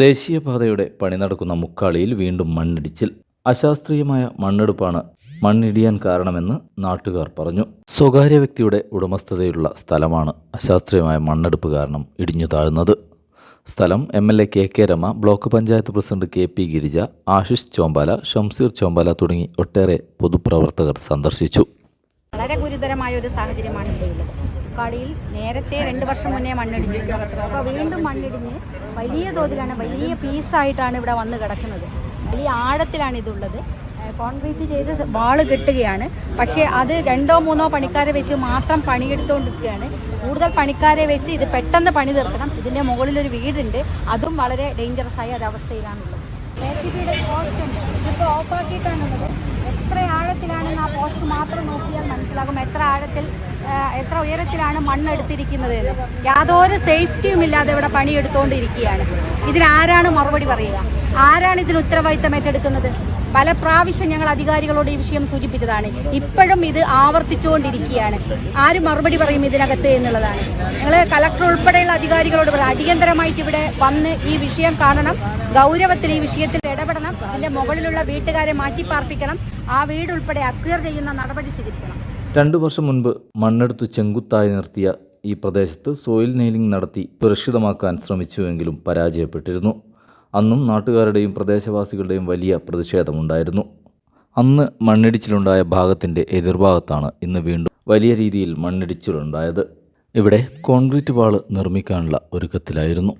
ദേശീയപാതയുടെ പണി നടക്കുന്ന മുക്കാളിയിൽ വീണ്ടും മണ്ണിടിച്ചിൽ. അശാസ്ത്രീയമായ മണ്ണെടുപ്പാണ് മണ്ണിടിയാൻ കാരണമെന്ന് നാട്ടുകാർ പറഞ്ഞു. സ്വകാര്യ വ്യക്തിയുടെ ഉടമസ്ഥതയിലുള്ള സ്ഥലമാണ് അശാസ്ത്രീയമായ മണ്ണെടുപ്പ് കാരണം ഇടിഞ്ഞു താഴുന്നത്. സ്ഥലം M L A K K Rama block panchayat president K P Girija Ashish Chombala Shamseer Chombala തുടങ്ങി ഒട്ടേറെ പൊതുപ്രവർത്തകർ സന്ദർശിച്ചു. വളരെ ഗുരുതരമായ ഒരു സാഹചര്യമാണ് ഇവിടെയുള്ളത് കളിയിൽ നേരത്തെ രണ്ട് വർഷം മുന്നേ മണ്ണിടിഞ്ഞു. അപ്പോൾ വീണ്ടും മണ്ണിടിഞ്ഞ് വലിയ തോതിലാണ് വലിയ പീസായിട്ടാണ് ഇവിടെ വന്ന് കിടക്കുന്നത്. വലിയ ആഴത്തിലാണ് ഇതുള്ളത്. കോൺക്രീറ്റ് ചെയ്ത് വാൾ കെട്ടുകയാണ്. പക്ഷേ അത് രണ്ടോ മൂന്നോ പണിക്കാരെ വെച്ച് മാത്രം പണിയെടുത്തുകൊണ്ടിരിക്കുകയാണ് കൂടുതൽ പണിക്കാരെ വെച്ച് ഇത് പെട്ടെന്ന് പണി തീർക്കണം. ഇതിന്റെ മുകളിലൊരു വീടുണ്ട്. അതും വളരെ ഡേഞ്ചറസ് ആയ ഒരവസ്ഥയിലാണുള്ളത് കെ സി പോസ്റ്റ് എത്ര ആഴത്തിലാണെന്ന് ആ പോസ്റ്റ് മാത്രം നോക്കിയാൽ മനസ്സിലാകും. എത്ര ആഴത്തിൽ എത്ര ഉയരത്തിലാണ് മണ്ണ് എടുത്തിരിക്കുന്നത് എന്ന്. യാതൊരു സേഫ്റ്റിയും ഇല്ലാതെ ഇവിടെ പണിയെടുത്തുകൊണ്ടിരിക്കുകയാണ് ഇതിനാരാണ് മറുപടി പറയുക? ആരാണ് ഇതിന് ഉത്തരവാദിത്തം ഏറ്റെടുക്കുന്നത്? പല പ്രാവശ്യം ഞങ്ങൾ അധികാരികളോട് ഈ വിഷയം സൂചിപ്പിച്ചതാണ്. ഇപ്പോഴും ഇത് ആവർത്തിച്ചുകൊണ്ടിരിക്കുകയാണ്. ആര് മറുപടി പറയും ഇതിനകത്ത് എന്നുള്ളതാണ്. ഞങ്ങൾ കലക്ടർ ഉൾപ്പെടെയുള്ള അധികാരികളോട് പറയാം. അടിയന്തരമായിട്ട് ഇവിടെ വന്ന് ഈ വിഷയം കാണണം. ഗൗരവത്തിൽ ഈ വിഷയത്തിൽ ഇടപെടണം. ഇതിന്റെ മുകളിലുള്ള വീട്ടുകാരെ മാറ്റി പാർപ്പിക്കണം ആ വീടുൾപ്പെടെ അക്വയർ ചെയ്യുന്ന നടപടി സ്വീകരിക്കണം. രണ്ടു വർഷം മുൻപ് മണ്ണെടുത്ത് ചെങ്കുത്തായി നിർത്തിയ ഈ പ്രദേശത്ത് സോയിൽ നെയിലിംഗ് നടത്തി സുരക്ഷിതമാക്കാൻ ശ്രമിച്ചുവെങ്കിലും പരാജയപ്പെട്ടിരുന്നു. അന്നും നാട്ടുകാരുടെയും പ്രദേശവാസികളുടെയും വലിയ പ്രതിഷേധമുണ്ടായിരുന്നു. അന്ന് മണ്ണിടിച്ചിലുണ്ടായ ഭാഗത്തിന്റെ എതിർഭാഗത്താണ് ഇന്ന് വീണ്ടും വലിയ രീതിയിൽ മണ്ണിടിച്ചിലുണ്ടായത്. ഇവിടെ കോൺക്രീറ്റ് വാൾ നിർമ്മിക്കാനുള്ള ഒരുക്കത്തിലായിരുന്നു.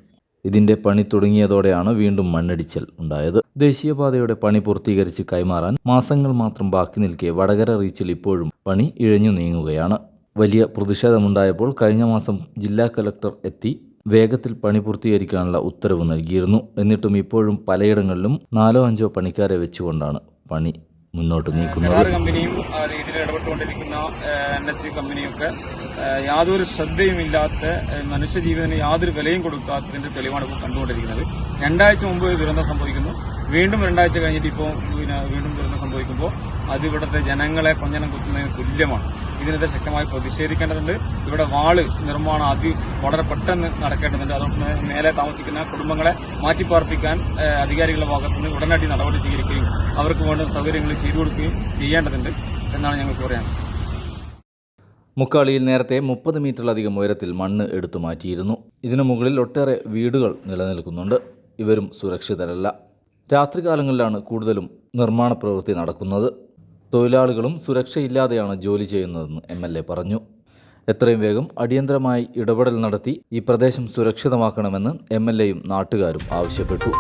ഇതിന്റെ പണി തുടങ്ങിയതോടെയാണ് വീണ്ടും മണ്ണിടിച്ചൽ ഉണ്ടായത്. ദേശീയപാതയുടെ പണി പൂർത്തീകരിച്ച് കൈമാറാൻ മാസങ്ങൾ മാത്രം ബാക്കി നിൽക്കെ വടകര റീച്ചിൽ ഇപ്പോഴും പണി ഇഴഞ്ഞു നീങ്ങുകയാണ്. വലിയ പ്രതിഷേധമുണ്ടായപ്പോൾ കഴിഞ്ഞ മാസം ജില്ലാ കലക്ടർ എത്തി വേഗത്തിൽ പണി പൂർത്തീകരിക്കാനുള്ള ഉത്തരവ് നൽകിയിരുന്നു. എന്നിട്ടും ഇപ്പോഴും പലയിടങ്ങളിലും നാലോ അഞ്ചോ പണിക്കാരെ വെച്ചുകൊണ്ടാണ് പണി മുന്നോട്ട് നീക്കുന്നത്. കമ്പനിയും ആ രീതിയിൽ ഇടപെട്ടുകൊണ്ടിരിക്കുന്ന എൻ എച്ച് കമ്പനിയൊക്കെ യാതൊരു ശ്രദ്ധയുമില്ലാത്ത ഇല്ലാത്ത മനുഷ്യജീവിതത്തിന് യാതൊരു വിലയും കൊടുക്കാത്തതിന്റെ തെളിവാണ് ഇപ്പോൾ കണ്ടുകൊണ്ടിരിക്കുന്നത്. രണ്ടാഴ്ച മുമ്പ് ദുരന്തം സംഭവിക്കുന്നു. വീണ്ടും രണ്ടാഴ്ച കഴിഞ്ഞിട്ട് ഇപ്പോൾ പിന്നെ വീണ്ടും ദുരന്തം സംഭവിക്കുമ്പോൾ അത് ഇവിടുത്തെ ജനങ്ങളെ കൊഞ്ഞനം കുത്തുന്നതിന് തുല്യമാണ്. ഇതിനെതിരെ ശക്തമായി പ്രതിഷേധിക്കേണ്ടതുണ്ട്. ഇവിടെ വാൾ നിർമ്മാണം അതി വളരെ പെട്ടെന്ന് നടക്കേണ്ടതുണ്ട്. അതുകൊണ്ട് മേലെ താമസിക്കുന്ന കുടുംബങ്ങളെ മാറ്റിപ്പാർപ്പിക്കാൻ അധികാരികളുടെ ഭാഗത്തു നിന്ന് ഉടനടി നടപടി സ്വീകരിക്കുകയും അവർക്ക് വേണ്ട സൗകര്യങ്ങൾ ചെയ്തു കൊടുക്കുകയും ചെയ്യേണ്ടതുണ്ട് എന്നാണ് ഞങ്ങൾ പറയാൻ മുക്കാളിയിൽ നേരത്തെ മുപ്പത് മീറ്ററിലധികം ഉയരത്തിൽ മണ്ണ് എടുത്തു മാറ്റിയിരുന്നു. ഇതിനു മുകളിൽ ഒട്ടേറെ വീടുകൾ നിലനിൽക്കുന്നുണ്ട്. ഇവരും സുരക്ഷിതരല്ല. രാത്രികാലങ്ങളിലാണ് കൂടുതലും നിർമ്മാണ പ്രവൃത്തി നടക്കുന്നത്. തൊഴിലാളികളും സുരക്ഷയില്ലാതെയാണ് ജോലി ചെയ്യുന്നതെന്ന് എ പറഞ്ഞു. എത്രയും വേഗം അടിയന്തരമായി ഇടപെടൽ നടത്തി ഈ പ്രദേശം സുരക്ഷിതമാക്കണമെന്ന് എം നാട്ടുകാരും ആവശ്യപ്പെട്ടു.